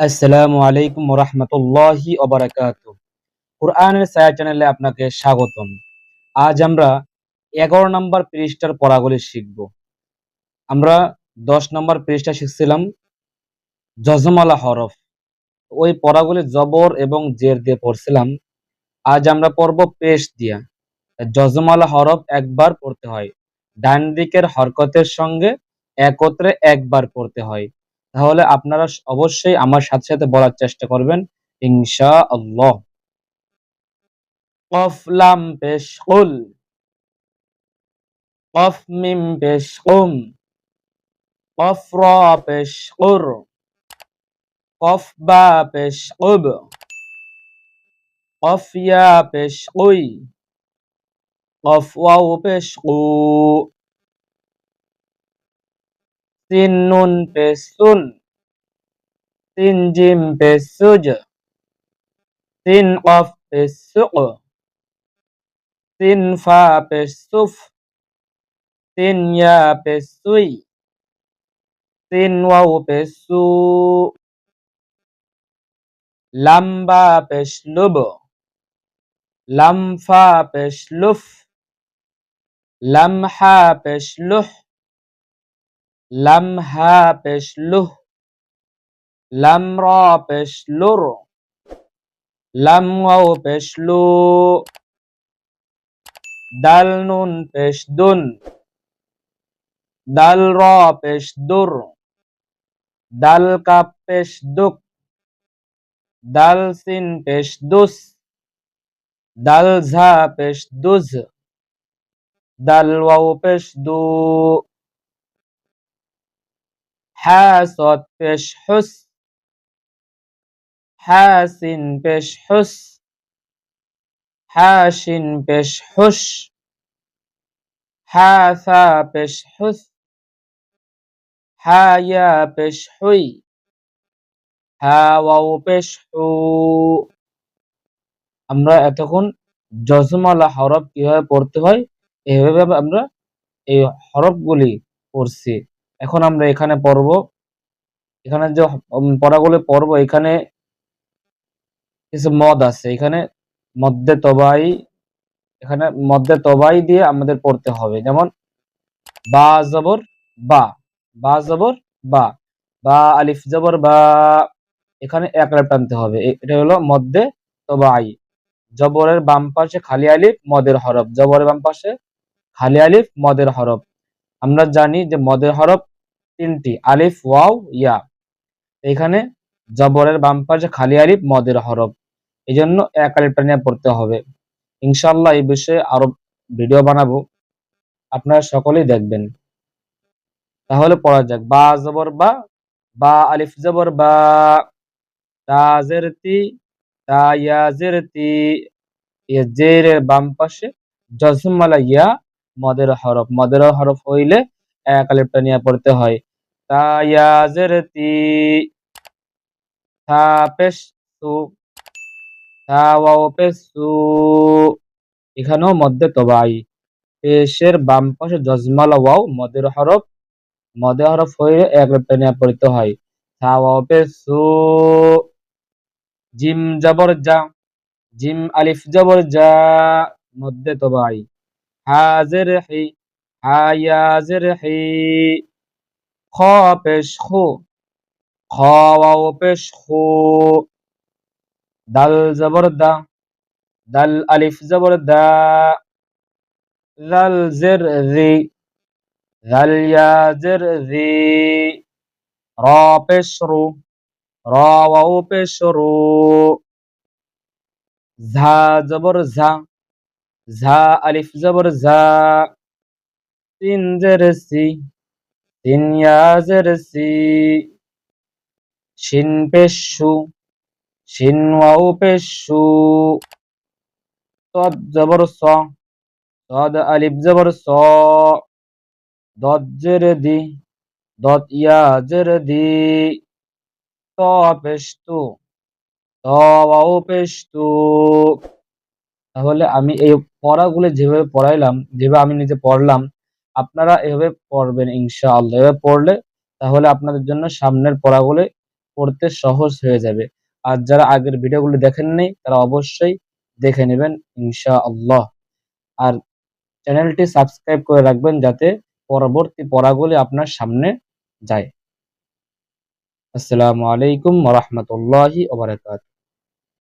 আসসালামু আলাইকুম রহমতুল্লাহি কোরআনের ছায়া চ্যানেলে আপনাকে স্বাগতম। আজ আমরা এগারো নম্বর পৃষ্ঠার পড়াগুলি শিখব। আমরা দশ নম্বর পৃষ্ঠা শিখছিলাম জজমালা হরফ। ওই পড়াগুলি জবর এবং জের দিয়ে পড়ছিলাম। আজ আমরা পড়ব পেশ দিয়া। জজমালা হরফ একবার পড়তে হয়। ডান দিকের হরকতের সঙ্গে একত্রে একবার পড়তে হয়। তাহলে আপনারা অবশ্যই আমার সাথে সাথে বলার চেষ্টা করবেন ইনশা আল্লাহ কফ পেশ কুল কফ মিম পেশ কুম র পেশ কুর পেশ পেশ সিন নুন পেশ সুন জিম সুজ সিন কফ পেশ সুক সিন ফা পেশ সুফ সিন ইয়া সুই সিন ওয়াও পেশ সু লাম বা পেশ লুব লাম ফা পেশ লুফ লাম হা পেশ লুহ লাম হা পেশ লুহ লাম র পেশ লুর লাম ওয়াও পেশ লু দাল নুন পেশ দুন দাল র পেশ দুর দাল কাপ পেশ দুক দাল সিন পেশ দুস দাল ঝা পেশ দুজ দাল ওয়াও পেশ দু হা সদ পেশ হুস হাসিন পেশ হুস হাসিন পেশ হুস হাসা পেশ হুস হায়া পেশ হুই হাওয়াও পেশ হু আমরা এতক্ষণ জজমালা হরফ কীভাবে পড়তে হয়, এভাবে আমরা এই হরফগুলি পড়ছি। এখন আমরা এখানে পড়ব। এখানে যে পড়াগুলি পড়ব, এখানে কিছু মদ আছে। এখানে মধ্যে তবাই, এখানে মধ্যে তবাই দিয়ে আমাদের পড়তে হবে। যেমন, বা জবর, বা বা জবর, বা বা আলিফ জবর, বা, এখানে এক টানতে হবে। এটা হলো মধ্যে তবাই। জবরের বাম পাশে খালি আলিফ, মদের হরফ। জবরের বাম পাশে খালি আলিফ, মদের হরফ। আমরা জানি যে মদের হরফ তিনটি, আলিফ, ওয়াও, ইয়া। এখানে জবরের বাম পাশে খালি আলিফ, মদের হরফ। এই জন্য এক আলিফটা নিয়ে পড়তে হবে। ইনশাল্লাহ এই বিষয়ে আরও ভিডিও বানাবো। আপনারা সকলেই দেখবেন। তাহলে পড়া যাক। বা জবর বা বা আলিফ জবর বা। তাজের তি তায়াজের তি। জের বাম পাশে জজমালা ইয়া মদের হরফ। মদের হরফ হইলে এক আলিফটা নিয়ে পড়তে হয়। তায়াজের তি, থা পেশ তু এখানেও মধ্যে তবাই। পেশের বাম পাশে জজমালা ওয়াও, মদের হরফ। মদে হরফ হয়ে এক টেনে পড়িতে হয়। ওয়াও পেসু জিম জবর যা জিম আলিফ জবর যা মধ্যে তবাই। হাজের হি হায়াজের হি খ পেশ খু খ ওয়াও পেশ খু দাল জবর দা দাল আলিফ জবর দা জাল জের জি জাল ইয়া জের জি র পেশ রু র ওয়াও পেশ রু ঝা জবর ঝা ঝা, আলিফ, জবর, ঝা। তিন জের, সি। তিন ইয়া, জের, সি। শিন, পেশ। শিন, ওয়াও, পেশ। শু জবর, স। তদ, আলিফ, জবর, স। জের, দি। জের, দি। ত পেশ তু, ওয়াও পেশ তু তাহলে আমি এই পড়াগুলো যেভাবে পড়াইলাম, যেভাবে আমি নিজে পড়লাম, আপনারা এভাবে পড়বেন ইনশাআল্লাহ। এভাবে পড়লে তাহলে আপনাদের জন্য সামনের পড়াগুলো পড়তে সহজ হয়ে যাবে। আর যারা আগের ভিডিওগুলো দেখেন নাই, তারা অবশ্যই দেখে নেবেন ইনশাআল্লাহ। আর চ্যানেলটি সাবস্ক্রাইব করে রাখবেন যাতে পরবর্তী পড়াগুলি আপনার সামনে যায়। আসসালামু আলাইকুম রাহমাতুল্লাহি ওয়া বারাকাতুহু।